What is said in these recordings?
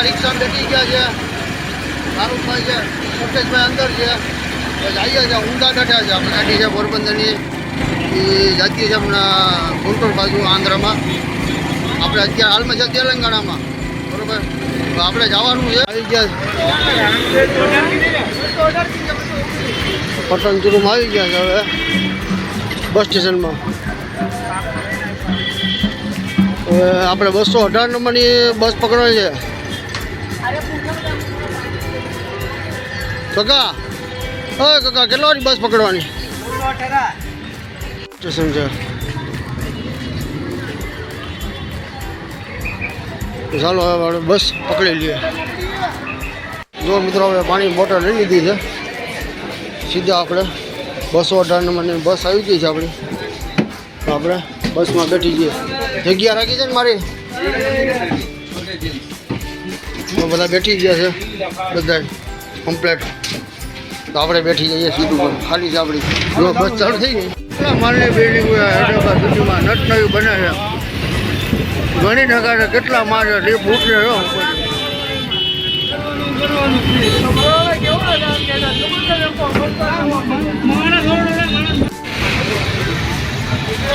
બધા રિક્ષા બેઠી ગયા છે. શાહરૂખભાઈ છે, મુકેશભાઈ અંદર છે. જઈએ છે, ઊંડા કાઢ્યા છે. આપણે ગાડી છે, પોરબંદરની. એ જતી છે હમણાં ગુંટોર બાજુ આંધ્રમાં. આપણે અત્યારે હાલમાં છે તેલંગાણામાં. બરોબર? આપણે જવાનું છે. આવી ગયા પટનચુરુમાં આવી ગયા છે હવે. બસ સ્ટેશનમાં. આપણે બસો અઢાર નંબરની બસ પકડવાની છે. કાકા, ઓય કાકા, કેટલા બસ પકડવાની? સ્ટેશન છે ચાલો, હવે બસ પકડી લઈએ. જો મિત્રો, હવે પાણી બોટલ લઈ લીધી છે. સીધા આપણે બસો અઢાર નંબરની બસ આવી ગઈ છે આપણી. આપણે બસમાં બેઠી જઈએ જગ્યા રાખી છે ને મારી? બધા બેઠી ગયા છે બધા કમ્પ્લેટ તો આપણે બેઠી જઈએ સીધું પણ. ખાલી છે આપણી જો બસ ચાલુ થઈ ગઈ. માલની બિલ્ડિંગ હૈદરાબાદ સુધીમાં નટ નવી બને છે. ઘણી નગાડે કેટલા મારે એ લીપ રહ્યો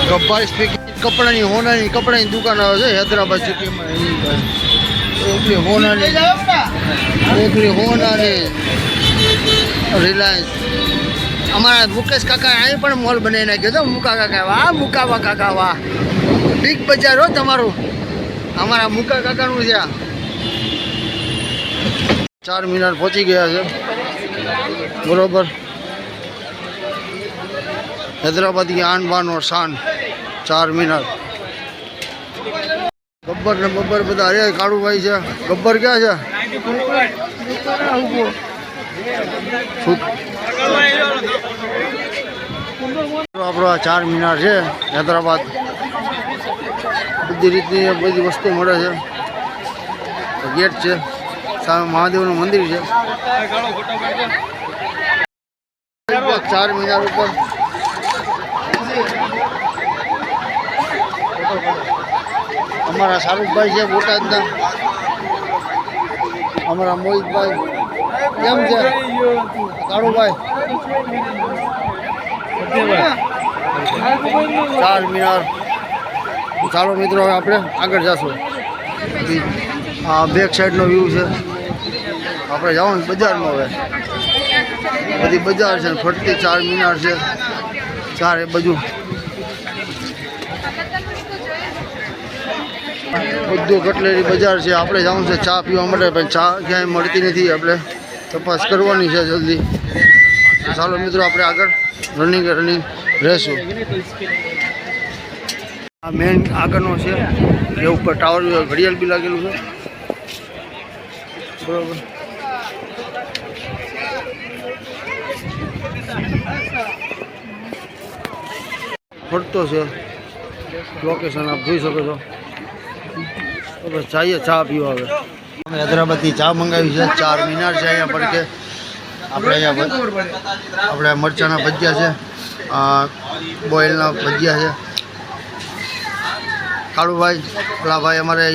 ગબ્બાર સ્પીકિંગ કપડાની હોનાની કપડાની દુકાન આવે છે હૈદરાબાદ સિટીમાં. એની એકલી હોનાની એકલી હોનાની. રિલાયન્સ. અમારા મુકેશ કાકા અહીં પણ મોલ બનાવી નાખ્યો હતો મુકા કાકા, વાહ મુકાવા કાકા, વાહ. બિગ બજાર હો તમારું. અમારા મુકા કાકાનું છે ચાર મિનાર પહોંચી ગયા છે. બરોબર. હૈદરાબાદી આન બાનો શાન. ચાર મિનાર ગબ્બર ને બબ્બર બધા અરે કાળુભાઈ છે. ગબ્બર ક્યાં છે? આપણો આ ચાર મિનાર છે, હૈદરાબાદ. બધી રીતની બધી વસ્તુ મળે છે. ગેટ છે, સામે મહાદેવનું મંદિર છે. ચાર મિનાર ઉપર. અમારા શાહરૂખભાઈ છે બોટાદના અમારા મોહિતભાઈ. કેમ છે? કાળુભાઈ ચાર મિનાર. ચાલો મિત્રો, હવે આપણે આગળ જશું. આ બેક સાઈડનો વ્યૂ છે. આપણે જવાનું બજારમાં હવે. બધી બજાર છે, ફરતી ચાર મિનાર છે. ચાર એ બધું બધું કટલેરી બજાર છે. આપણે જવાનું છે ચા પીવા માટે, પણ ચા ક્યાંય મળતી નથી આપણે. તપાસ કરવાની છે જલ્દી. ચાલો મિત્રો, આપણે આગળ રનિંગ રનિંગ રહેશું. આ મેન આગળનો છે એ ઉપર ટાવર ઘડિયાળ બી લાગેલું છે. બરોબર. ફરતો છે. લોકેશન આપ જોઈ શકો છો. બસ જઈએ, ચા પીવા હવે. અમે હૈદરાબાદથી ચા મંગાવી છે. ચાર મિનાર છે અહીંયા પર કે આપણે અહીંયા આપણે મરચાના ભજીયા છે. આ બોઇલના ભજીયા છે. કાળુભાઈ પેલા ભાઈ અમારે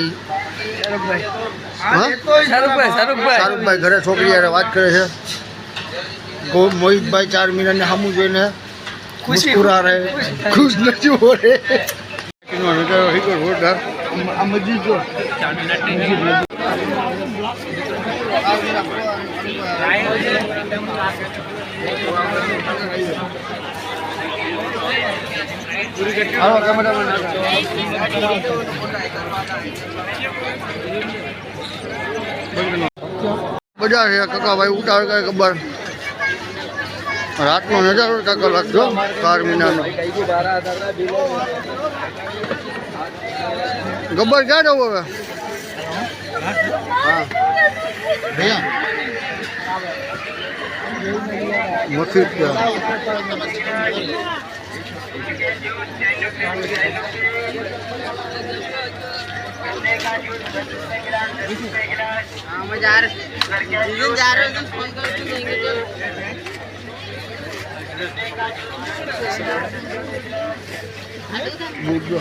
શાહરુખભાઈ. ઘરે છોકરી હારે વાત કરે છે. મોહિતભાઈ ચાર મિનારને સામું જોઈને ખુશી. મુસ્કુરા રહે. ખુશ. નથી હો રે આ મસ્જિદ જો. હાલો કેમેરામેન બજાર છે કાકાભાઈ ઉતાર કઈ ખબર? રાતનો નજારો કાકા લાગજો ચાર મહિનાનો. ગબ્બર ક્યાં જવું હવે? भैया मफी क्या हम जा रहे जा रहे हैं फोन करके देंगे तो Burada.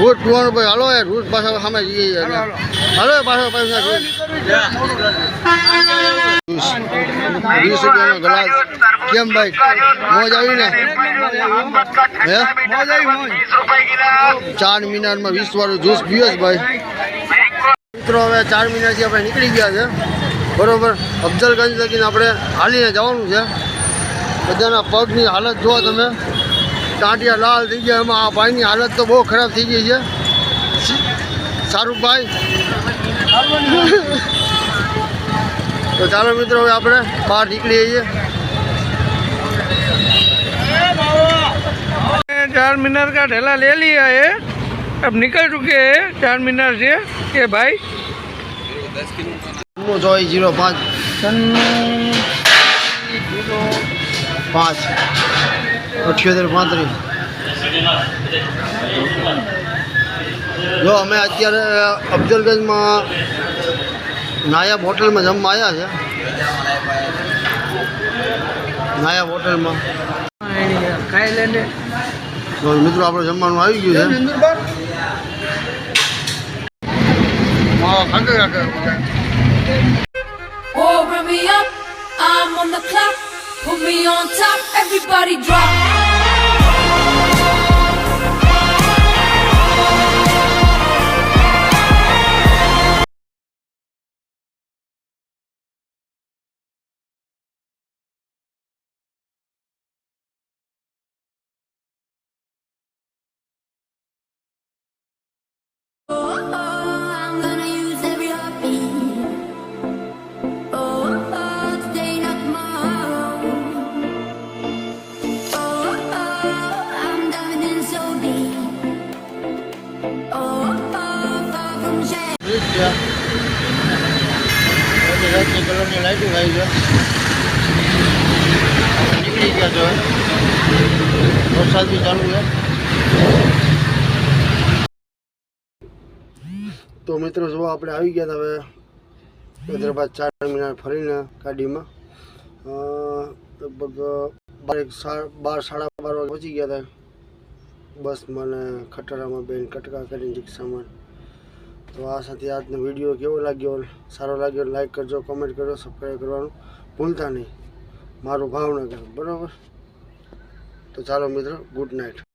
રોજ પીવાનું ભાઈ હાલો એ રોજ પાછા સામે જઈએ હાલો પાછો રોજ વીસ રૂપિયાનો ગ્લાસ. કેમ ભાઈ? મોજ આવી ને? ચાર મિનારમાં વીસ વાળું જ્યુસ છે ભાઈ. મિત્રો હવે ચાર મિનારથી આપણે નીકળી ગયા છે. બરોબર? અફજલગંજ લગીને આપણે હાલીને જવાનું છે. બધાના પગની હાલત જુઓ તમે. ટાંટિયા લાલ થઈ ગયા. એમાં આ ભાઈની હાલત તો બહુ ખરાબ થઈ ગઈ છે. સારું ભાઈ તો ચાલો મિત્રો હવે આપણે બહાર નીકળીએ છીએ. ચાર મિનાર કા ઢેલા લે લીયા હે. અબ નિકલ ચુકે ચાર મિનાર છે કે ભાઈ? જન્મો જોઈ જીરો પાંચ. પાંચ. અઠ્યોતેર પાંત્રીસ. જો અમે અત્યારે અફજલગંજમાં નાયબ હોટલમાં જમવા આવ્યા છે. નાયબ હોટલમાં. તો મિત્રો આપણે જમવાનું આવી ગયું છે. Oh, bring me up, I'm on the clock. Put me on top, everybody drop. છે બધી રાતની કલરની લાઇટિંગ આવી છે આપણે નીકળી ગયા છો વરસાદ બી ચાલુ છે તો મિત્રો જો આપણે આવી ગયા હતા હવે હૈદરાબાદ ચાર મહિના ફરીને ગાડીમાં. અ, લગભગ બાર એક સા- બાર સાડા બાર વાગે પહોંચી ગયા હતા બસમાં ને ખટારામાં બેન કટકા કરીને રિક્ષામાં તો આ સાથે આજનો વીડિયો કેવો લાગ્યો? સારો લાગ્યો લાઈક કરજો કોમેન્ટ કરજો સબસ્ક્રાઈબ કરવાનું ભૂલતા નહીં. મારું ભાવનગર, બરાબર? તો ચાલો મિત્રો ગુડ નાઇટ